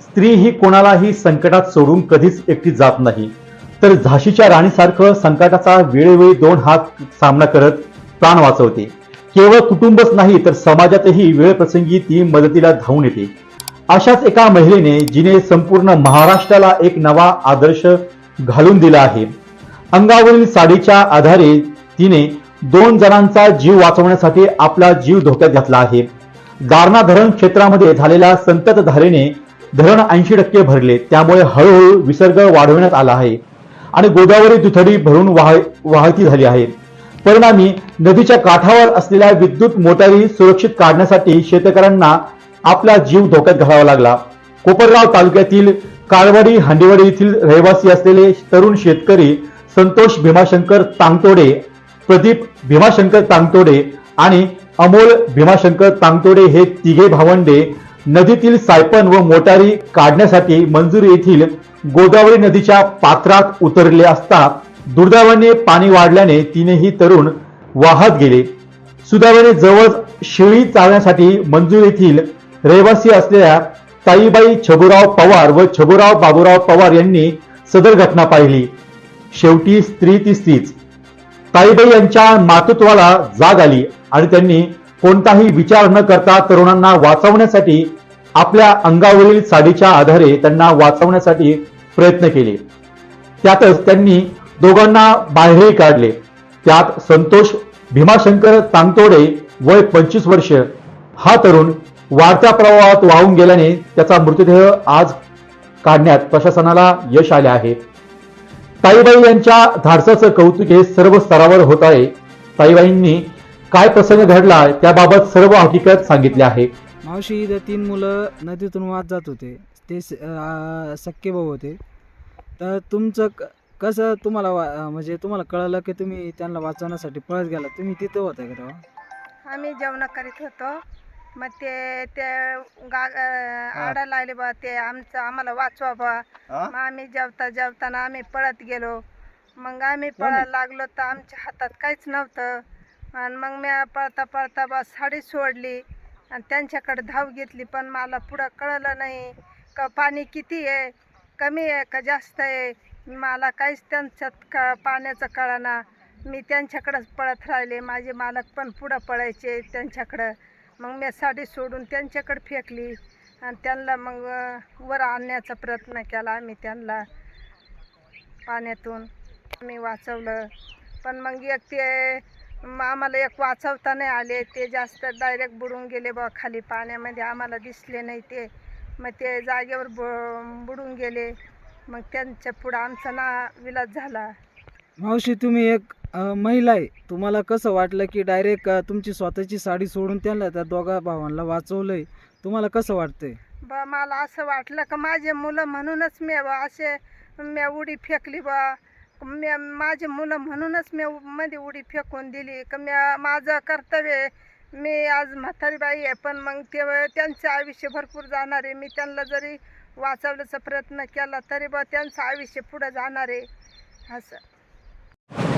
स्त्री ही कोणालाही संकटात सोडून कधीच एकटी जात नाही. तर झाशीच्या राणीसारखं संकटाचा वेळोवेळी दोन हात सामना करत प्राण वाचवते. केवळ कुटुंबच नाही तर समाजातही वेळप्रसंगी ती मदतीला धावून येते. अशाच एका महिलेने जिने संपूर्ण महाराष्ट्राला एक नवा आदर्श घालून दिला आहे. अंगावरील साडीच्या आधारे तिने दोन जणांचा जीव वाचवण्यासाठी आपला जीव धोक्यात घातला आहे. दारणा धरण क्षेत्रामध्ये झालेल्या संतत धारेने धरण ऐंशी टक्के भरले. त्यामुळे हळूहळू विसर्ग वाढवण्यात आला आहे. आणि गोदावरी दुथडी भरून वाह वाहती झाली आहे. परिणामी नदीच्या काठावर असलेल्या विद्युत मोटारी सुरक्षित काढण्यासाठी शेतकऱ्यांना आपला जीव धोक्यात घालावा लागला. कोपरगाव तालुक्यातील काळवाडी हांडेवाडी येथील रहिवासी असलेले तरुण शेतकरी संतोष भीमाशंकर तांगतोडे प्रदीप भीमाशंकर तांगतोडे आणि अमोल भीमाशंकर तांगतोडे हे तिघे भावंडे नदीतील सायपन व मोटारी काढण्यासाठी मंजूर येथील गोदावरी नदीच्या पात्रात उतरले असता दुर्दैवाने पाणी वाढल्याने तिनेही तरुण वाहत गेले. सुदैवाने जवळ शेळी चालण्यासाठी मंजूर येथील रहिवासी असलेल्या ताईबाई छबुराव पवार व छबुराव बाबुराव पवार यांनी सदर घटना पाहिली. शेवटी स्त्री ती स्त्रीच. ताईबाई यांच्या मातृत्वाला जाग आली आणि त्यांनी कोणताही विचार न करता तरुणांना वाचवण्यासाठी आपल्या अंगावरील साडीच्या आधारे त्यांना वाचवण्यासाठी प्रयत्न केले. त्यातच त्यांनी दोघांना बाहेरही काढले. त्यात संतोष भीमाशंकर तांगतोडे वय पंचवीस वर्ष. हा तरुण वाढत्या प्रवाहात वाहून गेल्याने त्याचा मृतदेह आज काढण्यात प्रशासनाला यश आले आहे. ताईबाई यांच्या धाडसाचं कौतुक हे सर्व स्तरावर होत आहे. ताईबाईंनी काय प्रसंग घडला त्याबाबत सर्व हकीकत सांगितले आहे. मावशी इथं तीन मुलं नदीतून वाहत जात होते. ते स- अं, सख्खे भाऊ होते. तर तुमचं क- कसं तुम्हाला म्हणजे तुम्हाला कळलं की तुम्ही त्यांना वाचवण्यासाठी पळत गेला तुम्ही तिथं होता का तेव्हा? आम्ही जेवण करीत होतो. मग ते ते गा आडा लागले बा ते आमचं आम्हाला वाचवा बा. मग आम्ही जेवता जेवताना आम्ही पळत गेलो. मग आम्ही पळायला लागलो तर आमच्या हातात काहीच नव्हतं. आणि मग मी पळता पळता बा साडी सोडली आणि त्यांच्याकडे धाव घेतली. पण मला पुढं कळलं नाही का पाणी किती आहे कमी आहे का जास्त आहे. मला काहीच त्यांच्यात क पाण्याचं कळना. मी त्यांच्याकडंच पळत राहिले. माझे मालक पण पुढं पळायचे त्यांच्याकडं. मग मी साडी सोडून त्यांच्याकडे फेकली आणि त्यांना मग वर आणण्याचा प्रयत्न केला आम्ही त्यांना पाण्यातून. आम्ही वाचवलं. पण मग एक ते आम्हाला एक वाचवता नाही आले. ते जास्त डायरेक्ट बुडून गेले बा खाली पाण्यामध्ये. आम्हाला दिसले नाही ते. मग ते जागेवर ब बुडून गेले. मग त्यांच्या पुढं आमचा ना विलास झाला. मावशी तुम्ही एक महिला आहे तुम्हाला कसं वाटलं की डायरेक्ट तुमची स्वतःची साडी सोडून त्यांना त्या दोघा भावांना वाचवलंय? तुम्हाला कसं वाटतंय? बा मला असं वाटलं का माझे मुलं म्हणूनच मी बा असे मी उडी फेकली बा. मी माझे मुलं म्हणूनच मी मध्ये उडी फेकून दिली का मी माझं कर्तव्य आहे. मी आज म्हातारी बाई आहे पण मग ते त्यांचं आयुष्य भरपूर जाणार आहे. मी त्यांना जरी वाचवण्याचा प्रयत्न केला तरी बा त्यांचं आयुष्य पुढं जाणार आहे. असं.